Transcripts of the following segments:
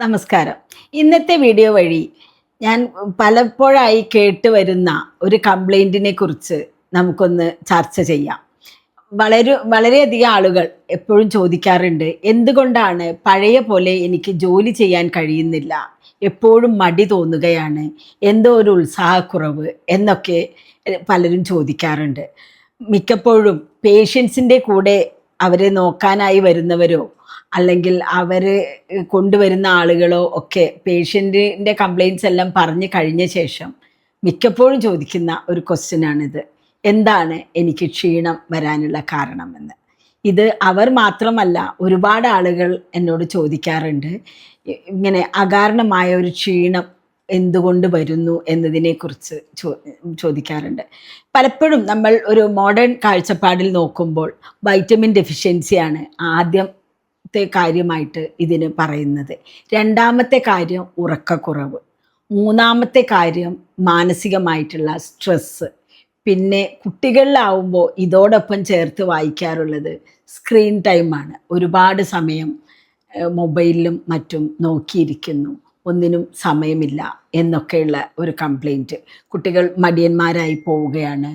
നമസ്കാരം. ഇന്നത്തെ വീഡിയോ വഴി ഞാൻ പലപ്പോഴായി കേട്ട് വരുന്ന ഒരു കംപ്ലൈന്റിനെ കുറിച്ച് നമുക്കൊന്ന് ചർച്ച ചെയ്യാം. വളരെ വളരെയധികം ആളുകൾ എപ്പോഴും ചോദിക്കാറുണ്ട് എന്തുകൊണ്ടാണ് പഴയ പോലെ എനിക്ക് ജോലി ചെയ്യാൻ കഴിയുന്നില്ല? എപ്പോഴും മടി തോന്നുകയാണ്. എന്തോ ഒരു ഉത്സാഹക്കുറവ് എന്നൊക്കെ പലരും ചോദിക്കാറുണ്ട്. മിക്കപ്പോഴും പേഷ്യൻസിന്റെ കൂടെ അവരെ നോക്കാനായി വരുന്നവരോ അല്ലെങ്കിൽ അവർ കൊണ്ടുവരുന്ന ആളുകളോ ഒക്കെ പേഷ്യന്റിന്റെ കംപ്ലയിൻസ് എല്ലാം പറഞ്ഞു കഴിഞ്ഞ ശേഷം മിക്കപ്പോഴും ചോദിക്കുന്ന ഒരു ക്വസ്റ്റ്യനാണിത്. എന്താണ് എനിക്ക് ക്ഷീണം വരാനുള്ള കാരണമെന്ന്? ഇത് അവർ മാത്രമല്ല ഒരുപാട് ആളുകൾ എന്നോട് ചോദിക്കാറുണ്ട് ഇങ്ങനെ അകാരണമായ ഒരു ക്ഷീണം എന്തുകൊണ്ട് വരുന്നു എന്നതിനെക്കുറിച്ച് ചോ ചോദിക്കാറുണ്ട്. പലപ്പോഴും നമ്മൾ ഒരു മോഡേൺ കാഴ്ചപ്പാടിൽ നോക്കുമ്പോൾ വൈറ്റമിൻ ഡെഫിഷ്യൻസിയാണ് ആദ്യം ത്തെ കാര്യമായിട്ട് ഇതിന് പറയുന്നത്. രണ്ടാമത്തെ കാര്യം ഉറക്കക്കുറവ്. മൂന്നാമത്തെ കാര്യം മാനസികമായിട്ടുള്ള സ്ട്രെസ്സ്. പിന്നെ കുട്ടികളിലാവുമ്പോൾ ഇതോടൊപ്പം ചേർത്ത് വായിക്കാറുള്ളത് സ്ക്രീൻ ടൈമാണ് ഒരുപാട് സമയം മൊബൈലിലും മറ്റും നോക്കിയിരിക്കുന്നു. ഒന്നിനും സമയമില്ല എന്നൊക്കെയുള്ള ഒരു കംപ്ലൈന്റ്. കുട്ടികൾ മടിയന്മാരായി പോവുകയാണ്.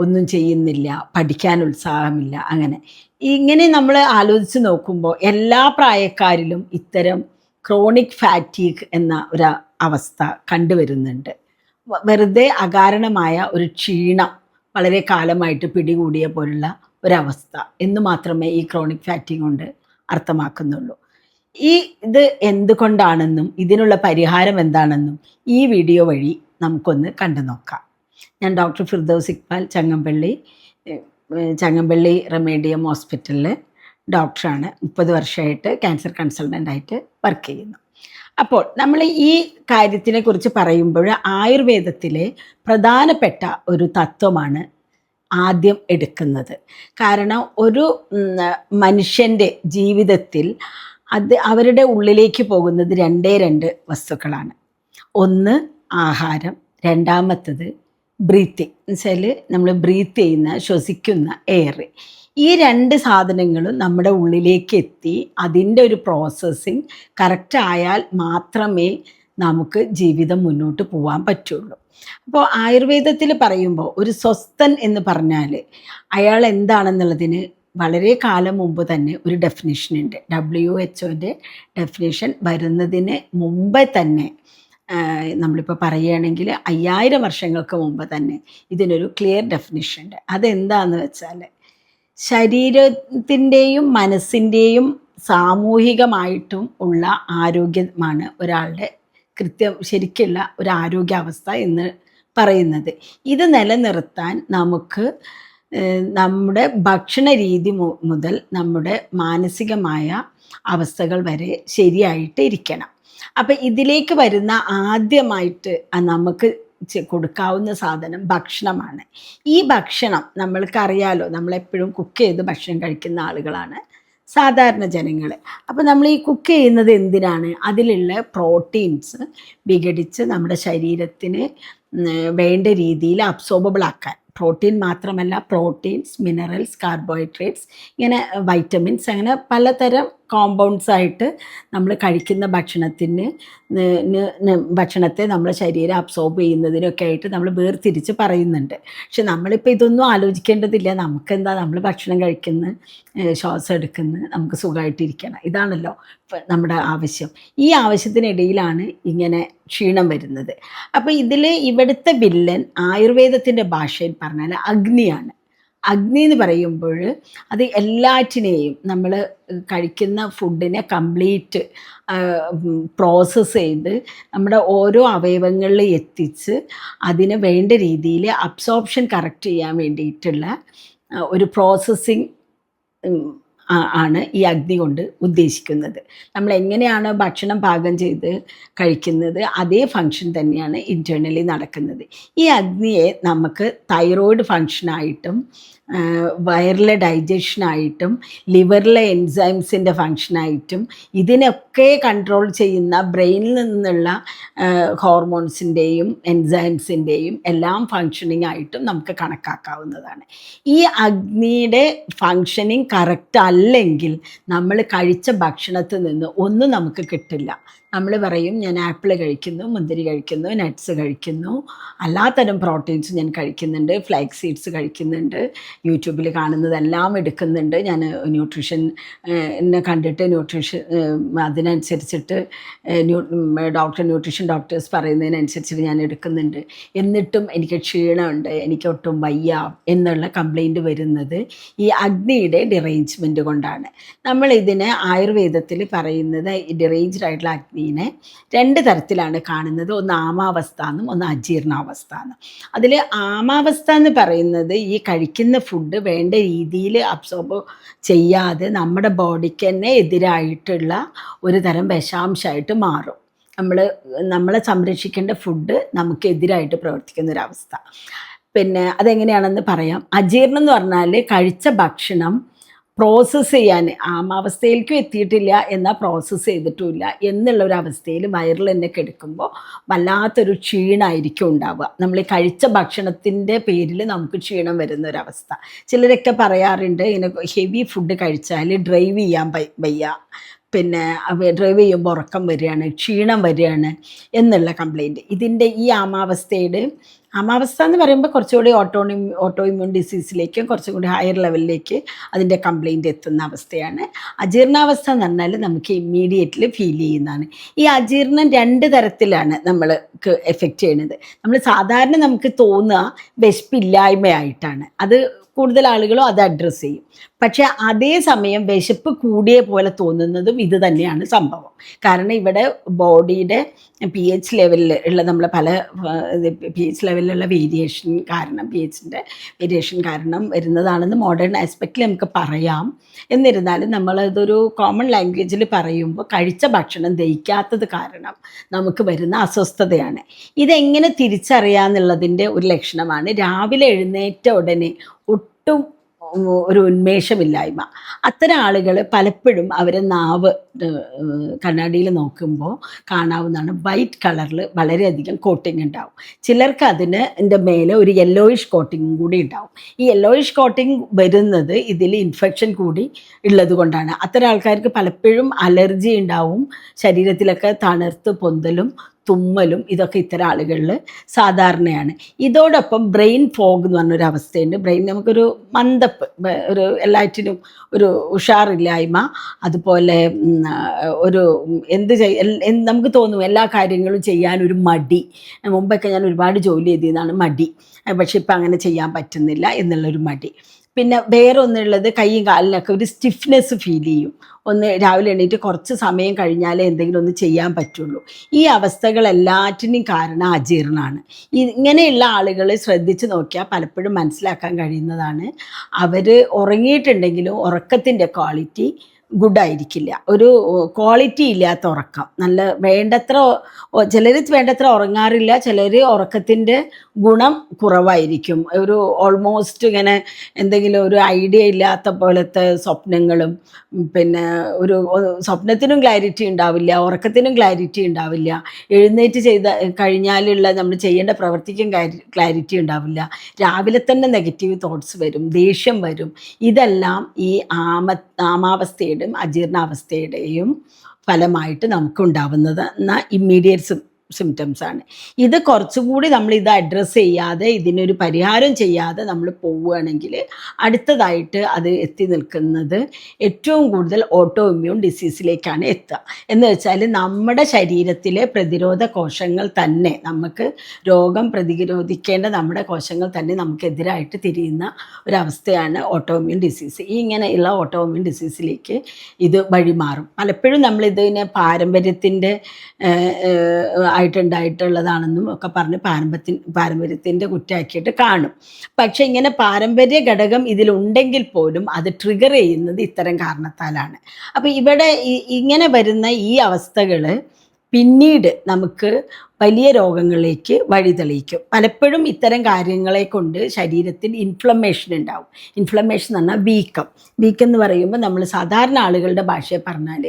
ഒന്നും ചെയ്യുന്നില്ല പഠിക്കാൻ ഉത്സാഹമില്ല അങ്ങനെ. ഇങ്ങനെ നമ്മൾ ആലോചിച്ച് നോക്കുമ്പോൾ എല്ലാ പ്രായക്കാരിലും ഇത്തരം ക്രോണിക് ഫാറ്റീഗ് എന്ന ഒരു അവസ്ഥ കണ്ടുവരുന്നുണ്ട്. വെറുതെ അകാരണമായ ഒരു ക്ഷീണം വളരെ കാലമായിട്ട് പിടികൂടിയ പോലുള്ള ഒരവസ്ഥ എന്ന് മാത്രമേ ഈ ക്രോണിക് ഫാറ്റിംഗ് കൊണ്ട് അർത്ഥമാക്കുന്നുള്ളൂ. ഈ ഇത് എന്തുകൊണ്ടാണെന്നും ഇതിനുള്ള പരിഹാരം എന്താണെന്നും ഈ വീഡിയോ വഴി നമുക്കൊന്ന് കണ്ടു നോക്കാം ഞാൻ ഡോക്ടർ ഫിർദൌസ് ഇക്ബാൽ ചങ്ങമ്പള്ളി. ചങ്ങമ്പള്ളി റെമേഡിയം ഹോസ്പിറ്റലിൽ ഡോക്ടറാണ്. മുപ്പത് വർഷമായിട്ട് ക്യാൻസർ കൺസൾട്ടന്റായിട്ട് വർക്ക് ചെയ്യുന്നു. അപ്പോൾ നമ്മൾ ഈ കാര്യത്തിനെ കുറിച്ച് പറയുമ്പോൾ ആയുർവേദത്തിലെ പ്രധാനപ്പെട്ട ഒരു തത്വമാണ് ആദ്യം എടുക്കുന്നത്. കാരണം ഒരു മനുഷ്യന്റെ ജീവിതത്തിൽ അത് അവരുടെ ഉള്ളിലേക്ക് പോകുന്നത് രണ്ടേ രണ്ട് വസ്തുക്കളാണ്. ഒന്ന് ആഹാരം രണ്ടാമത്തത് ബ്രീത്തിങ് എന്നുവെച്ചാൽ നമ്മൾ ബ്രീത്ത് ചെയ്യുന്ന ശ്വസിക്കുന്ന എയർ ഈ രണ്ട് സാധനങ്ങളും നമ്മുടെ ഉള്ളിലേക്ക് എത്തി അതിന്റെ ഒരു പ്രോസസ്സിങ് കറക്റ്റ് ആയാൽ മാത്രമേ നമുക്ക് ജീവിതം മുന്നോട്ട് പോകാൻ പറ്റുള്ളൂ. അപ്പോൾ ആയുർവേദത്തിൽ പറയുമ്പോൾ ഒരു സ്വസ്ഥൻ എന്ന് പറഞ്ഞാൽ അയാൾ എന്താണെന്നുള്ളതിന് വളരെ കാലം മുമ്പ് തന്നെ ഒരു ഡെഫിനേഷൻ ഉണ്ട്. ഡബ്ല്യു എച്ച് ഡെഫിനേഷൻ വരുന്നതിന് മുമ്പേ തന്നെ നമ്മളിപ്പോൾ പറയുകയാണെങ്കിൽ അയ്യായിരം വർഷങ്ങൾക്ക് മുമ്പ് തന്നെ ഇതിനൊരു ക്ലിയർ ഡെഫിനിഷൻ ഉണ്ട്. അതെന്താന്ന് വെച്ചാൽ ശരീരത്തിന്റെയും മനസ്സിന്റെയും സാമൂഹികമായിട്ടും ഉള്ള ആരോഗ്യമാണ് ഒരാളുടെ കൃത്യം ശരിക്കുള്ള ഒരു ആരോഗ്യാവസ്ഥ എന്ന് പറയുന്നത്. ഇത് നിലനിർത്താൻ നമുക്ക് നമ്മുടെ ഭക്ഷണ രീതി മുതൽ നമ്മുടെ മാനസികമായ അവസ്ഥകൾ വരെ ശരിയായിട്ട് ഇരിക്കണം. അപ്പം ഇതിലേക്ക് വരുന്ന ആദ്യമായിട്ട് നമുക്ക് കൊടുക്കാവുന്ന സാധനം ഭക്ഷണമാണ്. ഈ ഭക്ഷണം നമ്മൾക്കറിയാലോ നമ്മളെപ്പോഴും കുക്ക് ചെയ്ത് ഭക്ഷണം കഴിക്കുന്ന ആളുകളാണ് സാധാരണ ജനങ്ങൾ അപ്പോൾ നമ്മൾ ഈ കുക്ക് ചെയ്യുന്നത് എന്തിനാണ്? അതിലുള്ള പ്രോട്ടീൻസ് വിഘടിച്ച് നമ്മുടെ ശരീരത്തിന് വേണ്ട രീതിയിൽ അബ്സോർബിൾ ആക്കാൻ. പ്രോട്ടീൻ മാത്രമല്ല പ്രോട്ടീൻസ് മിനറൽസ് കാർബോഹൈഡ്രേറ്റ്സ് ഇങ്ങനെ വൈറ്റമിൻസ് അങ്ങനെ പലതരം കോമ്പൗണ്ട്സ് ആയിട്ട് നമ്മൾ കഴിക്കുന്ന ഭക്ഷണത്തിന് ഭക്ഷണത്തെ നമ്മുടെ ശരീരം അബ്സോർബ് ചെയ്യുന്നതിനൊക്കെ ആയിട്ട് നമ്മൾ വേർതിരിച്ച് പറയുന്നുണ്ട്. പക്ഷെ നമ്മളിപ്പോൾ ഇതൊന്നും ആലോചിക്കേണ്ടതില്ല. നമുക്ക് എന്താ നമ്മൾ ഭക്ഷണം കഴിക്കുന്ന ശ്വാസം എടുക്കുന്ന നമുക്ക് സുഖമായിട്ടിരിക്കണം ഇതാണല്ലോ നമ്മുടെ ആവശ്യം. ഈ ആവശ്യത്തിനിടയിലാണ് ഇങ്ങനെ ക്ഷീണം വരുന്നത്. അപ്പോൾ ഇതിൽ ഇവിടുത്തെ വില്ലൻ ആയുർവേദത്തിന്റെ ഭാഷയിൽ പറഞ്ഞാൽ അഗ്നിയാണ്. അഗ്നി എന്ന് പറയുമ്പോൾ അത് എല്ലാറ്റിനെയും നമ്മൾ കഴിക്കുന്ന ഫുഡിനെ കംപ്ലീറ്റ് പ്രോസസ്സ് ചെയ്ത് നമ്മുടെ ഓരോ അവയവങ്ങളിൽ എത്തിച്ച് അതിന് വേണ്ട രീതിയിൽ അബ്സോർപ്ഷൻ കറക്റ്റ് ചെയ്യാൻ വേണ്ടിയിട്ടുള്ള ഒരു പ്രോസസ്സിങ് ആണ് ഈ അഗ്നി കൊണ്ട് ഉദ്ദേശിക്കുന്നത്. നമ്മൾ എങ്ങനെയാണ് ഭക്ഷണം പാകം ചെയ്ത് കഴിക്കുന്നത്? അതേ ഫങ്ഷൻ തന്നെയാണ് ഇന്റേർണലി നടക്കുന്നത്. ഈ അഗ്നിയെ നമുക്ക് തൈറോയിഡ് ഫങ്ഷനായിട്ടും വയറിലെ ഡൈജഷനായിട്ടും ലിവറിലെ എൻസൈംസിന്റെ ഫങ്ഷനായിട്ടും ഇതിനൊക്കെ കൺട്രോൾ ചെയ്യുന്ന ബ്രെയിനിൽ നിന്നുള്ള ഹോർമോൺസിന്റെയും എൻസൈംസിന്റെയും എല്ലാം ഫങ്ഷനിങ് ആയിട്ടും നമുക്ക് കണക്കാക്കാവുന്നതാണ്. ഈ അഗ്നിയുടെ ഫങ്ഷനിങ് കറക്റ്റ് അല്ലെങ്കിൽ നമ്മൾ കഴിച്ച ഭക്ഷണത്തിൽ നിന്ന് ഒന്നും നമുക്ക് കിട്ടില്ല. നമ്മൾ പറയും ഞാൻ ആപ്പിൾ കഴിക്കുന്നു മുന്തിരി കഴിക്കുന്നു നട്ട്സ് കഴിക്കുന്നു. എല്ലാത്തരം പ്രോട്ടീൻസ് ഞാൻ കഴിക്കുന്നുണ്ട് ഫ്ലാക്സ് സീഡ്സ് കഴിക്കുന്നുണ്ട് യൂട്യൂബിൽ കാണുന്നതെല്ലാം എടുക്കുന്നുണ്ട്. ഞാൻ ന്യൂട്രീഷൻ എന്നെ കണ്ടിട്ട് ന്യൂട്രീഷൻ അതിനനുസരിച്ചിട്ട് ഡോക്ടർ ന്യൂട്രീഷൻ ഡോക്ടേഴ്സ് പറയുന്നതിനനുസരിച്ചിട്ട് ഞാൻ എടുക്കുന്നുണ്ട്. എന്നിട്ടും എനിക്ക് ക്ഷീണമുണ്ട് എനിക്ക് ഒട്ടും വയ്യ എന്നുള്ള കംപ്ലൈന്റ് വരുന്നത് ഈ അഗ്നിയുടെ ഡിറേഞ്ച്മെന്റ് കൊണ്ടാണ്. നമ്മൾ ഇതിനെ ആയുർവേദത്തിൽ പറയുന്നത് ഡിറേഞ്ച്ഡ് ആയിട്ടുള്ള അഗ്നിനെ രണ്ട് തരത്തിലാണ് കാണുന്നത്. ഒന്ന് ആമാവസ്ഥ എന്നും ഒന്ന് അജീർണാവസ്ഥ എന്നും. അതിൽ ആമാവസ്ഥ എന്ന് പറയുന്നത് ഈ കഴിക്കുന്ന ഫുഡ് വേണ്ട രീതിയിൽ അബ്സോർബ് ചെയ്യാതെ നമ്മുടെ ബോഡിക്ക് തന്നെ എതിരായിട്ടുള്ള ഒരു തരം വിഷാംശമായിട്ട് മാറും. നമ്മൾ നമ്മളെ സംരക്ഷിക്കേണ്ട ഫുഡ് നമുക്കെതിരായിട്ട് പ്രവർത്തിക്കുന്ന ഒരവസ്ഥ പിന്നെ അതെങ്ങനെയാണെന്ന് പറയാം. അജീർണം എന്ന് പറഞ്ഞാൽ കഴിച്ച ഭക്ഷണം പ്രോസസ്സ് ചെയ്യാൻ ആമാവസ്ഥയിലേക്കും എത്തിയിട്ടില്ല എന്നാൽ പ്രോസസ്സ് ചെയ്തിട്ടുമില്ല എന്നുള്ള ഒരു അവസ്ഥയിൽ വയറിൽ തന്നെ കിടക്കുമ്പോൾ വല്ലാത്തൊരു ക്ഷീണമായിരിക്കും ഉണ്ടാവുക. നമ്മൾ കഴിച്ച ഭക്ഷണത്തിന്റെ പേരിൽ നമുക്ക് ക്ഷീണം വരുന്ന ഒരവസ്ഥ ചിലരൊക്കെ പറയാറുണ്ട് ഇങ്ങനെ ഹെവി ഫുഡ് കഴിച്ചാൽ ഡ്രൈവ് ചെയ്യാൻ വയ്യ. പിന്നെ ഡ്രൈവ് ചെയ്യുമ്പോൾ ഉറക്കം വരികയാണ് ക്ഷീണം വരികയാണ് എന്നുള്ള കംപ്ലൈന്റ് ഇതിന്റെ ഈ ആമാവസ്ഥയുടെ ആമാവസ്ഥ എന്ന് പറയുമ്പോൾ കുറച്ചുകൂടി ഓട്ടോണി ഓട്ടോ ഇമ്മ്യൂൺ ഡിസീസിലേക്കും കുറച്ചും കൂടി ഹയർ ലെവലിലേക്ക് അതിന്റെ കംപ്ലൈന്റ് എത്തുന്ന അവസ്ഥയാണ്. അജീർണാവസ്ഥ എന്ന് പറഞ്ഞാൽ നമുക്ക് ഇമ്മീഡിയറ്റ്ലി ഫീൽ ചെയ്യുന്നതാണ്. ഈ അജീർണം രണ്ട് തരത്തിലാണ് നമ്മൾക്ക് എഫക്റ്റ് ചെയ്യുന്നത്. നമ്മൾ സാധാരണ നമുക്ക് തോന്നുക വിശപ്പില്ലായ്മയായിട്ടാണ്. അത് കൂടുതൽ ആളുകളും അത് അഡ്രസ്സ് ചെയ്യും. പക്ഷെ അതേസമയം വിശപ്പ് കൂടിയ പോലെ തോന്നുന്നതും ഇത് തന്നെയാണ് സംഭവം. കാരണം ഇവിടെ ബോഡിയുടെ പി എച്ച് ലെവലിൽ ഉള്ള നമ്മൾ പല പി എച്ച് ലെവലിലുള്ള വേരിയേഷൻ കാരണം പി എച്ചിന്റെ വേരിയേഷൻ കാരണം വരുന്നതാണെന്ന് മോഡേൺ ആസ്പെക്റ്റിൽ നമുക്ക് പറയാം. എന്നിരുന്നാലും നമ്മളതൊരു കോമൺ ലാംഗ്വേജിൽ പറയുമ്പോൾ കഴിച്ച ഭക്ഷണം ദഹിക്കാത്തത് കാരണം നമുക്ക് വരുന്ന അസ്വസ്ഥതയാണ്. ഇതെങ്ങനെ തിരിച്ചറിയാന്നുള്ളതിന്റെ ഒരു ലക്ഷണമാണ്. രാവിലെ എഴുന്നേറ്റ ഉടനെ ഒട്ടും ഒരു ഉന്മേഷമില്ലായ്മ. അത്തരം ആളുകൾ പലപ്പോഴും അവരെ നാവ് കണ്ണാടിയിൽ നോക്കുമ്പോൾ കാണാവുന്നതാണ്. വൈറ്റ് കളറിൽ വളരെയധികം കോട്ടിങ് ഉണ്ടാവും. ചിലർക്ക് അതിന് എന്റെ മേലെ ഒരു യെല്ലോയിഷ് കോട്ടിങ്ങും കൂടി ഉണ്ടാവും. ഈ യെല്ലോയിഷ് കോട്ടിങ് വരുന്നത് ഇതിൽ ഇൻഫെക്ഷൻ കൂടി ഉള്ളത് കൊണ്ടാണ്. അത്തരം ആൾക്കാർക്ക് പലപ്പോഴും അലർജി ഉണ്ടാവും. ശരീരത്തിലൊക്കെ തണുത്ത് പൊന്തലും തുമ്മലും ഇതൊക്കെ ഇത്തരം ആളുകളിൽ സാധാരണയാണ്. ഇതോടൊപ്പം ബ്രെയിൻ ഫോഗ് എന്ന് പറഞ്ഞൊരു അവസ്ഥയുണ്ട്. ബ്രെയിൻ നമുക്കൊരു മന്ദപ്പ് ഒരു എല്ലാറ്റിനും ഒരു ഉഷാറില്ലായ്മ. അതുപോലെ ഒരു എന്ത് ചെയ് നമുക്ക് തോന്നും എല്ലാ കാര്യങ്ങളും ചെയ്യാൻ ഒരു മടി. മുമ്പൊക്കെ ഞാൻ ഒരുപാട് ജോലി ചെയ്തതാണ് മടി. പക്ഷെ ഇപ്പം അങ്ങനെ ചെയ്യാൻ പറ്റുന്നില്ല എന്നുള്ളൊരു മടി. പിന്നെ വേറെ ഒന്നുള്ളത് കൈയും കാലിനൊക്കെ ഒരു സ്റ്റിഫ്നെസ് ഫീൽ ചെയ്യും. ഒന്ന് രാവിലെ എണീറ്റ് കുറച്ച് സമയം കഴിഞ്ഞാലേ എന്തെങ്കിലും ഒന്ന് ചെയ്യാൻ പറ്റുള്ളൂ. ഈ അവസ്ഥകളെല്ലാറ്റിനും കാരണം അജീർണമാണ് ഇങ്ങനെയുള്ള ആളുകൾ ശ്രദ്ധിച്ച് നോക്കിയാൽ പലപ്പോഴും മനസ്സിലാക്കാൻ കഴിയുന്നതാണ്. അവർ ഉറങ്ങിയിട്ടുണ്ടെങ്കിലും ഉറക്കത്തിന്റെ ക്വാളിറ്റി ഗുഡായിരിക്കില്ല. ഒരു ക്വാളിറ്റി ഇല്ലാത്ത ഉറക്കം. നല്ല വേണ്ടത്ര ചിലർ വേണ്ടത്ര ഉറങ്ങാറില്ല ചിലർ ഉറക്കത്തിന്റെ ഗുണം കുറവായിരിക്കും. ഒരു ഓൾമോസ്റ്റ് ഇങ്ങനെ എന്തെങ്കിലും ഒരു ഐഡിയ ഇല്ലാത്ത പോലത്തെ സ്വപ്നങ്ങളും പിന്നെ ഒരു സ്വപ്നത്തിനും ക്ലാരിറ്റി ഉണ്ടാവില്ല ഉറക്കത്തിനും ക്ലാരിറ്റി ഉണ്ടാവില്ല. എഴുന്നേറ്റ് ചെയ്ത കഴിഞ്ഞാലുള്ള നമ്മൾ ചെയ്യേണ്ട പ്രവൃത്തിക്കും ക്ലാരിറ്റി ഉണ്ടാവില്ല. രാവിലെ തന്നെ നെഗറ്റീവ് തോട്ട്സ് വരും ദേഷ്യം വരും. ഇതെല്ലാം ഈ ആമ ആമാവസ്ഥയുടെയും അജീർണാവസ്ഥയുടെയും ഫലമായിട്ട് നമുക്ക് ഉണ്ടാവുന്നത് എന്നാൽ ഇമ്മീഡിയറ്റ് സിംറ്റംസ് ആണ്. ഇത് കുറച്ചുകൂടി നമ്മൾ ഇത് അഡ്രസ്സ് ചെയ്യാതെ ഇതിനൊരു പരിഹാരം ചെയ്യാതെ നമ്മൾ പോവുകയാണെങ്കിൽ അടുത്തതായിട്ട് അത് എത്തി നിൽക്കുന്നത് ഏറ്റവും കൂടുതൽ ഓട്ടോ ഇമ്മ്യൂൺ ഡിസീസിലേക്കാണ് എത്തുക. എന്ന് വെച്ചാൽ നമ്മുടെ ശരീരത്തിലെ പ്രതിരോധ കോശങ്ങൾ തന്നെ നമുക്ക് രോഗം പ്രതിരോധിക്കേണ്ട നമ്മുടെ കോശങ്ങൾ തന്നെ നമുക്കെതിരായിട്ട് തിരിയുന്ന ഒരവസ്ഥയാണ് ഓട്ടോ ഇമ്മ്യൂൺ ഡിസീസ് ഈ ഇങ്ങനെയുള്ള ഓട്ടോ ഇമ്മ്യൂൺ ഡിസീസിലേക്ക് ഇത് വഴിമാറും. പലപ്പോഴും നമ്മളിതിനെ പാരമ്പര്യത്തിന്റെ ആയിട്ടുണ്ടായിട്ടുള്ളതാണെന്നും ഒക്കെ പറഞ്ഞ് പാരമ്പര്യത്തിന് പാരമ്പര്യത്തിന്റെ കുറ്റമാക്കിയിട്ട് കാണും. പക്ഷേ ഇങ്ങനെ പാരമ്പര്യ ഘടകം ഇതിലുണ്ടെങ്കിൽ പോലും അത് ട്രിഗർ ചെയ്യുന്നത് ഇത്തരം കാരണത്താലാണ്. അപ്പോൾ ഇവിടെ ഇങ്ങനെ വരുന്ന ഈ അവസ്ഥകൾ പിന്നീട് നമുക്ക് വലിയ രോഗങ്ങളിലേക്ക് വഴിതെളിയിക്കും പലപ്പോഴും ഇത്തരം കാര്യങ്ങളെ കൊണ്ട് ശരീരത്തിൽ ഇൻഫ്ലമേഷൻ ഉണ്ടാവും. ഇൻഫ്ലമേഷൻ എന്ന് പറഞ്ഞാൽ വീക്കം. വീക്കം എന്ന് പറയുമ്പോൾ നമ്മൾ സാധാരണ ആളുകളുടെ ഭാഷയെ പറഞ്ഞാൽ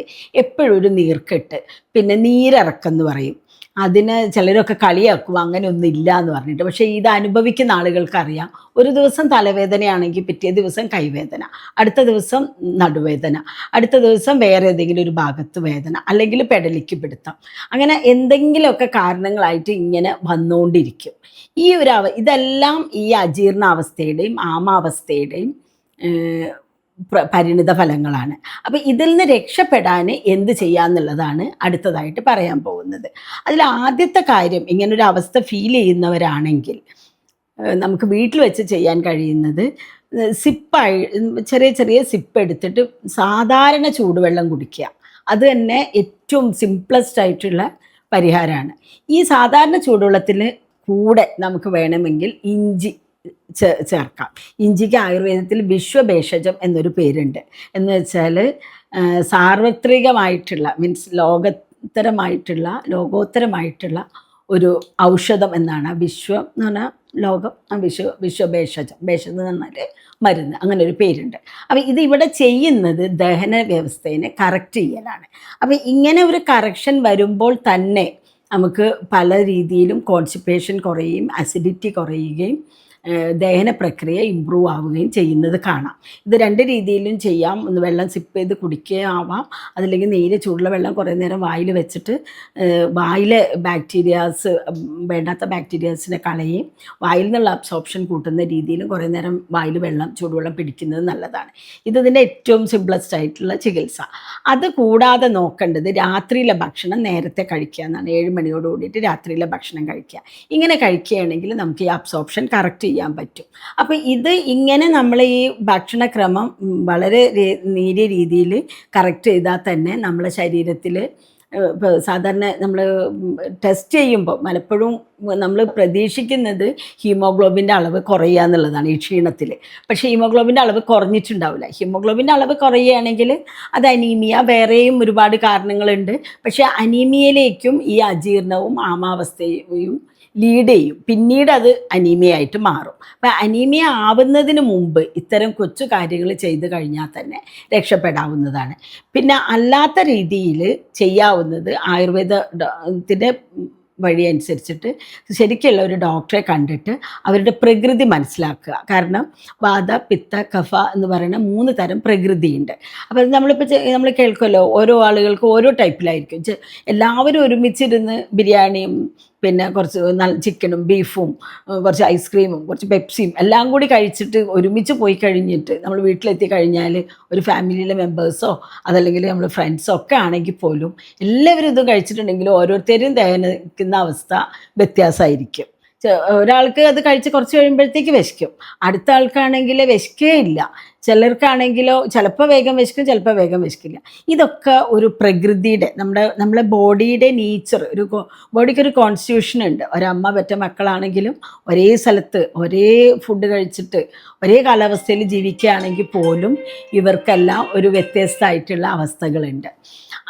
എപ്പോഴും ഒരു നീർക്കെട്ട് പിന്നെ നീരിറക്കം എന്ന് പറയും. അതിന് ചിലരൊക്കെ കളിയാക്കും അങ്ങനെ ഒന്നും ഇല്ല എന്ന് പറഞ്ഞിട്ട്. പക്ഷേ ഇത് അനുഭവിക്കുന്ന ആളുകൾക്കറിയാം. ഒരു ദിവസം തലവേദനയാണെങ്കിൽ പിറ്റേ ദിവസം കൈവേദന അടുത്ത ദിവസം നടുവേദന അടുത്ത ദിവസം വേറെ ഏതെങ്കിലും ഒരു ഭാഗത്ത് വേദന അല്ലെങ്കിൽ പെടലിക്ക് പിടുത്തം. അങ്ങനെ എന്തെങ്കിലുമൊക്കെ കാരണങ്ങളായിട്ട് ഇങ്ങനെ വന്നുകൊണ്ടിരിക്കും. ഈ ഒരു ഇതെല്ലാം ഈ അജീർണാവസ്ഥയുടെയും ആമാവസ്ഥയുടെയും പരിണിത ഫലങ്ങളാണ്. അപ്പോൾ ഇതിൽ നിന്ന് രക്ഷപ്പെടാൻ എന്ത് ചെയ്യാന്നുള്ളതാണ് അടുത്തതായിട്ട് പറയാൻ പോകുന്നത്. അതിൽ ആദ്യത്തെ കാര്യം ഇങ്ങനൊരു അവസ്ഥ ഫീൽ ചെയ്യുന്നവരാണെങ്കിൽ നമുക്ക് വീട്ടിൽ വെച്ച് ചെയ്യാൻ കഴിയുന്നത് സിപ്പായി ചെറിയ ചെറിയ സിപ്പ് എടുത്തിട്ട് സാധാരണ ചൂടുവെള്ളം കുടിക്കുക. അത് തന്നെ ഏറ്റവും സിംപ്ലസ്റ്റ് ആയിട്ടുള്ള പരിഹാരമാണ്. ഈ സാധാരണ ചൂടുവെള്ളത്തിൽ കൂടെ നമുക്ക് വേണമെങ്കിൽ ഇഞ്ചി ചേർക്കാം. ഇഞ്ചിക്ക് ആയുർവേദത്തിൽ വിശ്വഭേഷജം എന്നൊരു പേരുണ്ട്. എന്ന് വെച്ചാൽ സാർവത്രികമായിട്ടുള്ള മീൻസ് ലോകോത്തരമായിട്ടുള്ള ലോകോത്തരമായിട്ടുള്ള ഒരു ഔഷധം എന്നാണ്. വിശ്വം എന്ന് പറഞ്ഞാൽ ലോകം വിശ്വ വിശ്വഭേഷജം. ഭേഷജം എന്ന് പറഞ്ഞാൽ മരുന്ന്. അങ്ങനെ ഒരു പേരുണ്ട്. അപ്പോൾ ഇത് ഇവിടെ ചെയ്യുന്നത് ദഹന വ്യവസ്ഥയെ കറക്റ്റ് ചെയ്യലാണ്. അപ്പോൾ ഇങ്ങനെ ഒരു കറക്ഷൻ വരുമ്പോൾ തന്നെ നമുക്ക് പല രീതിയിലും കോൺസിപ്പേഷൻ കുറയുകയും അസിഡിറ്റി കുറയുകയും ദഹന പ്രക്രിയ ഇമ്പ്രൂവ് ആവുകയും ചെയ്യുന്നത് കാണാം. ഇത് രണ്ട് രീതിയിലും ചെയ്യാം. ഒന്ന് വെള്ളം സിപ്പ് ചെയ്ത് കുടിക്കുകയും ആവാം അതല്ലെങ്കിൽ നേരെ ചൂടുള്ള വെള്ളം കുറേ നേരം വായിൽ വെച്ചിട്ട് വായിലെ ബാക്ടീരിയാസ് വേണ്ടാത്ത ബാക്ടീരിയാസിനെ കളയുകയും വായിൽ നിന്നുള്ള അബ്സോർപ്ഷൻ കൂട്ടുന്ന രീതിയിലും കുറേ നേരം വായിൽ വെള്ളം ചൂടുവെള്ളം പിടിക്കുന്നത് നല്ലതാണ്. ഇത് ഇതിന്റെ ഏറ്റവും സിംപ്ലസ്റ്റ് ആയിട്ടുള്ള ചികിത്സ. അത് കൂടാതെ നോക്കേണ്ടത് രാത്രിയിലെ ഭക്ഷണം നേരത്തെ കഴിക്കുക എന്നാണ്. ഏഴ് മണിയോട് കൂടിയിട്ട് രാത്രിയിലെ ഭക്ഷണം കഴിക്കുക. ഇങ്ങനെ കഴിക്കുകയാണെങ്കിൽ നമുക്ക് ഈ അബ്സോർപ്ഷൻ കറക്റ്റ് ചെയ്യാൻ പറ്റും. അപ്പോൾ ഇത് ഇങ്ങനെ നമ്മൾ ഈ ഭക്ഷണക്രമം വളരെ നേരിയ രീതിയിൽ കറക്റ്റ് ചെയ്താൽ തന്നെ നമ്മളെ ശരീരത്തിൽ ഇപ്പോൾ സാധാരണ നമ്മൾ ടെസ്റ്റ് ചെയ്യുമ്പോൾ പലപ്പോഴും നമ്മൾ പ്രതീക്ഷിക്കുന്നത് ഹീമോഗ്ലോബിന്റെ അളവ് കുറയുക എന്നുള്ളതാണ് ഈ ക്ഷീണത്തിൽ പക്ഷേ ഹീമോഗ്ലോബിന്റെ അളവ് കുറഞ്ഞിട്ടുണ്ടാവില്ല. ഹീമോഗ്ലോബിന്റെ അളവ് കുറയുകയാണെങ്കിൽ അത് അനീമിയ വേറെയും ഒരുപാട് കാരണങ്ങളുണ്ട്. പക്ഷേ അനീമിയയിലേക്കും ഈ അജീർണവും ആമാവസ്ഥയും ലീഡ് ചെയ്യും. പിന്നീട് അത് അനീമിയായിട്ട് മാറും. അപ്പം അനീമിയ ആവുന്നതിന് മുമ്പ് ഇത്തരം കൊച്ചു കാര്യങ്ങൾ ചെയ്തു കഴിഞ്ഞാൽ തന്നെ രക്ഷപ്പെടാവുന്നതാണ്. പിന്നെ അല്ലാത്ത രീതിയിൽ ചെയ്യാവുന്നത് ആയുർവേദ ത്തിന്റെ വഴി അനുസരിച്ചിട്ട് ശരിക്കുള്ള ഒരു ഡോക്ടറെ കണ്ടിട്ട് അവരുടെ പ്രകൃതി മനസ്സിലാക്കുക. കാരണം വാത പിത്ത കഫ എന്ന് പറയുന്ന മൂന്ന് തരം പ്രകൃതിയുണ്ട്. അപ്പോൾ നമ്മളിപ്പോൾ നമ്മൾ കേൾക്കുമല്ലോ ഓരോ ആളുകൾക്ക് ഓരോ ടൈപ്പിലായിരിക്കും. എല്ലാവരും ഒരുമിച്ചിരുന്ന് ബിരിയാണിയും പിന്നെ കുറച്ച് ചിക്കനും ബീഫും കുറച്ച് ഐസ്ക്രീമും കുറച്ച് പെപ്സിയും എല്ലാം കൂടി കഴിച്ചിട്ട് ഒരുമിച്ച് പോയി കഴിഞ്ഞിട്ട് നമ്മൾ വീട്ടിലെത്തി കഴിഞ്ഞാൽ ഒരു ഫാമിലിയിലെ മെമ്പേഴ്സോ അതല്ലെങ്കിൽ നമ്മൾ ഫ്രണ്ട്സോ ഒക്കെ ആണെങ്കിൽ പോലും എല്ലാവരും ഇത് കഴിച്ചിട്ടുണ്ടെങ്കിലും ഓരോരുത്തരും തേനിക്കുന്ന അവസ്ഥ വ്യത്യാസമായിരിക്കും. ഒരാൾക്ക് അത് കഴിച്ച് കുറച്ച് കഴിയുമ്പോഴത്തേക്ക് വിശക്കും. അടുത്ത ആൾക്കാണെങ്കിൽ വിശക്കേ ഇല്ല. ചിലർക്കാണെങ്കിലോ ചിലപ്പോൾ വേഗം വിശക്കും ചിലപ്പോൾ വേഗം വിശക്കില്ല. ഇതൊക്കെ ഒരു പ്രകൃതിയുടെ നമ്മുടെ നമ്മളെ ബോഡിയുടെ നേച്ചർ ഒരു ബോഡിക്ക് ഒരു കോൺസ്റ്റിറ്റ്യൂഷൻ ഉണ്ട്. ഒരമ്മ പെറ്റ മക്കളാണെങ്കിലും ഒരേ സ്ഥലത്ത് ഒരേ ഫുഡ് കഴിച്ചിട്ട് ഒരേ കാലാവസ്ഥയിൽ ജീവിക്കുകയാണെങ്കിൽ പോലും ഇവർക്കെല്ലാം ഒരു വ്യത്യസ്തമായിട്ടുള്ള അവസ്ഥകളുണ്ട്.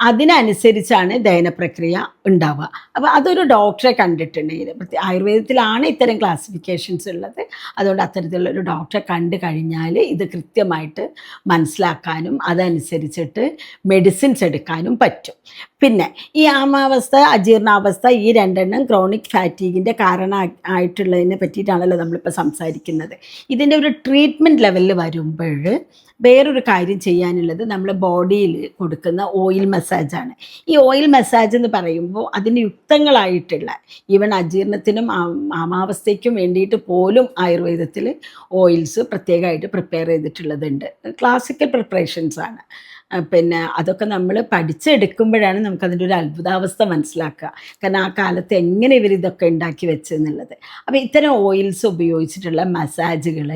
അതിനനുസരിച്ചാണ് ദഹന പ്രക്രിയ ഉണ്ടാവുക. അപ്പോൾ അതൊരു ഡോക്ടറെ കണ്ടിട്ടുണ്ടെങ്കിൽ ആയുർവേദത്തിലാണ് ഇത്തരം ക്ലാസിഫിക്കേഷൻസ് ഉള്ളത്. അതുകൊണ്ട് അത്തരത്തിലുള്ള ഒരു ഡോക്ടറെ കണ്ടു കഴിഞ്ഞാൽ ഇത് കൃത്യമായിട്ട് മനസ്സിലാക്കാനും അതനുസരിച്ചിട്ട് മെഡിസിൻസ് എടുക്കാനും പറ്റും. പിന്നെ ഈ ആമാവസ്ഥ അജീർണാവസ്ഥ ഈ രണ്ടെണ്ണം ക്രോണിക് ഫാറ്റീഗിന്റെ കാരണം ആയിട്ടുള്ളതിനെ പറ്റിയിട്ടാണല്ലോ നമ്മളിപ്പോൾ സംസാരിക്കുന്നത്. ഇതിന്റെ ഒരു ട്രീറ്റ്മെന്റ് ലെവലിൽ വരുമ്പോൾ വേറൊരു കാര്യം ചെയ്യാനുള്ളത് നമ്മൾ ബോഡിയിൽ കൊടുക്കുന്ന ഓയിൽ മസാജാണ് ഈ ഓയിൽ മസാജ് എന്ന് പറയുമ്പോൾ അതിന് യുക്തങ്ങളായിട്ടുള്ള ഈവൻ അജീർണത്തിനും ആമാവസ്ഥയ്ക്കും വേണ്ടിയിട്ട് പോലും ആയുർവേദത്തിൽ ഓയിൽസ് പ്രത്യേകമായിട്ട് പ്രിപ്പയർ ചെയ്തിട്ടുള്ളതുണ്ട് ക്ലാസിക്കൽ പ്രിപ്പറേഷൻസ് ആണ്. പിന്നെ അതൊക്കെ നമ്മൾ പഠിച്ചെടുക്കുമ്പോഴാണ് നമുക്കതിന്റെ ഒരു അത്ഭുതാവസ്ഥ മനസ്സിലാക്കുക. കാരണം ആ കാലത്ത് എങ്ങനെ ഇവർ ഇതൊക്കെ ഉണ്ടാക്കി വെച്ചെന്നുള്ളത്. അപ്പോൾ ഇത്തരം ഓയിൽസ് ഉപയോഗിച്ചിട്ടുള്ള മസാജുകൾ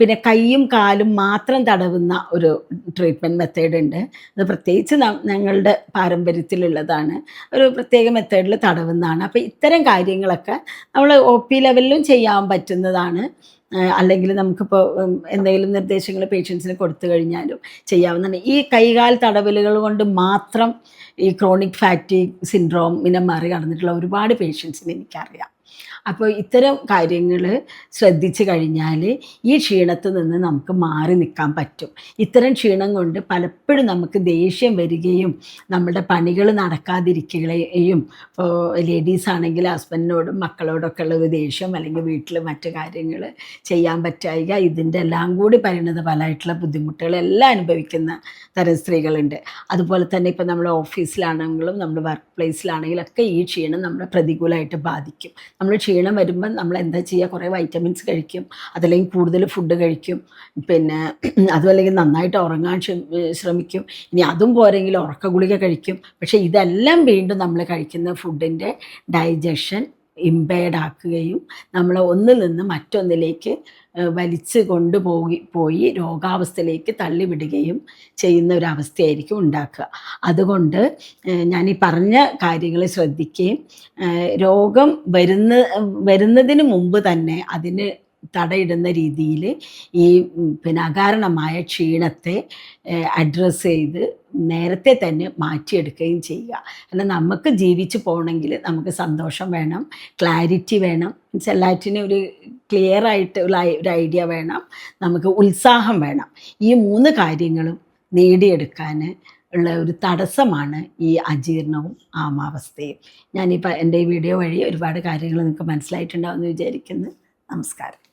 പിന്നെ കൈയും കാലും മാത്രം തടവുന്ന ഒരു ട്രീറ്റ്മെന്റ് മെത്തേഡ് ഉണ്ട്. അത് പ്രത്യേകിച്ച് ഞങ്ങളുടെ പാരമ്പര്യത്തിലുള്ളതാണ്. ഒരു പ്രത്യേക മെത്തേഡിൽ തടവുന്നതാണ്. അപ്പോൾ ഇത്തരം കാര്യങ്ങളൊക്കെ നമ്മൾ ഒ പി ലെവലിലും ചെയ്യാൻ പറ്റുന്നതാണ്. അല്ലെങ്കിൽ നമുക്കിപ്പോൾ എന്തെങ്കിലും നിർദ്ദേശങ്ങൾ പേഷ്യൻസിന് കൊടുത്തു കഴിഞ്ഞാലും ചെയ്യാവുന്നതാണ് ഈ കൈകാൽ തടവലുകൾ കൊണ്ട് മാത്രം ഈ ക്രോണിക് ഫാറ്റി സിൻഡ്രോമിനെ മറികടന്നിട്ടുള്ള ഒരുപാട് പേഷ്യൻസിനെ എനിക്കറിയാം. അപ്പോൾ ഇത്തരം കാര്യങ്ങൾ ശ്രദ്ധിച്ചു കഴിഞ്ഞാൽ ഈ ക്ഷീണത്തിൽ നിന്ന് നമുക്ക് മാറി നിൽക്കാൻ പറ്റും. ഇത്തരം ക്ഷീണം കൊണ്ട് പലപ്പോഴും നമുക്ക് ദേഷ്യം വരികയും നമ്മുടെ പണികൾ നടക്കാതിരിക്കുകയും ഇപ്പോൾ ലേഡീസ് ആണെങ്കിൽ ഹസ്ബൻഡിനോടും മക്കളോടൊക്കെ ഉള്ള ഒരു ദേഷ്യം അല്ലെങ്കിൽ വീട്ടിൽ മറ്റു കാര്യങ്ങൾ ചെയ്യാൻ പറ്റായിക ഇതിന്റെ എല്ലാം കൂടി പരിണത ഫലമായിട്ടുള്ള ബുദ്ധിമുട്ടുകളെല്ലാം അനുഭവിക്കുന്ന തരം സ്ത്രീകളുണ്ട്. അതുപോലെ തന്നെ ഇപ്പോൾ നമ്മൾ ഓഫീസിലാണെങ്കിലും നമ്മൾ വർക്ക് പ്ലേസിലാണെങ്കിലും ഒക്കെ ഈ ക്ഷീണം നമ്മളെ പ്രതികൂലമായിട്ട് ബാധിക്കും. നമ്മൾ ക്ഷീണം വരുമ്പം നമ്മൾ എന്താ ചെയ്യുക കുറേ വൈറ്റമിൻസ് കഴിക്കും. അതല്ലെങ്കിൽ കൂടുതൽ ഫുഡ് കഴിക്കും. പിന്നെ അതുമല്ലെങ്കിൽ നന്നായിട്ട് ഉറങ്ങാൻ ശ്രമിക്കും. ഇനി അതും പോരെങ്കിൽ ഉറക്ക ഗുളിക കഴിക്കും. പക്ഷേ ഇതെല്ലാം വീണ്ടും നമ്മൾ കഴിക്കുന്ന ഫുഡിന്റെ ഡൈജഷൻ ഇമ്പയർഡ് ആക്കുകയും നമ്മൾ ഒന്നിൽ നിന്ന് മറ്റൊന്നിലേക്ക് വലിച്ച് കൊണ്ടുപോയി പോയി രോഗാവസ്ഥയിലേക്ക് തള്ളിവിടുകയും ചെയ്യുന്ന ഒരു അവസ്ഥയായിരിക്കും ഉണ്ടാക്കുക. അതുകൊണ്ട് ഞാൻ ഈ പറഞ്ഞ കാര്യങ്ങൾ ശ്രദ്ധിക്കുകയും രോഗം വരുന്ന വരുന്നതിന് മുമ്പ് തന്നെ അതിന് തടയിടുന്ന രീതിയിൽ ഈ പിന്നെ അകാരണമായ ക്ഷീണത്തെ അഡ്രസ്സ് ചെയ്ത് നേരത്തെ തന്നെ മാറ്റിയെടുക്കുകയും ചെയ്യുക. കാരണം നമുക്ക് ജീവിച്ചു പോകണമെങ്കിൽ നമുക്ക് സന്തോഷം വേണം ക്ലാരിറ്റി വേണം. മീൻസ് എല്ലാറ്റിനും ഒരു ക്ലിയർ ആയിട്ട് ഒരു ഐഡിയ വേണം. നമുക്ക് ഉത്സാഹം വേണം. ഈ മൂന്ന് കാര്യങ്ങളും നേടിയെടുക്കാൻ ഉള്ള ഒരു തടസ്സമാണ് ഈ അജീർണവും ആമാവസ്ഥയും. ഞാനിപ്പോൾ എന്റെ ഈ വീഡിയോ വഴി ഒരുപാട് കാര്യങ്ങൾ നിങ്ങൾക്ക് മനസ്സിലായിട്ടുണ്ടാവുമെന്ന് വിചാരിക്കുന്നു. നമസ്കാരം.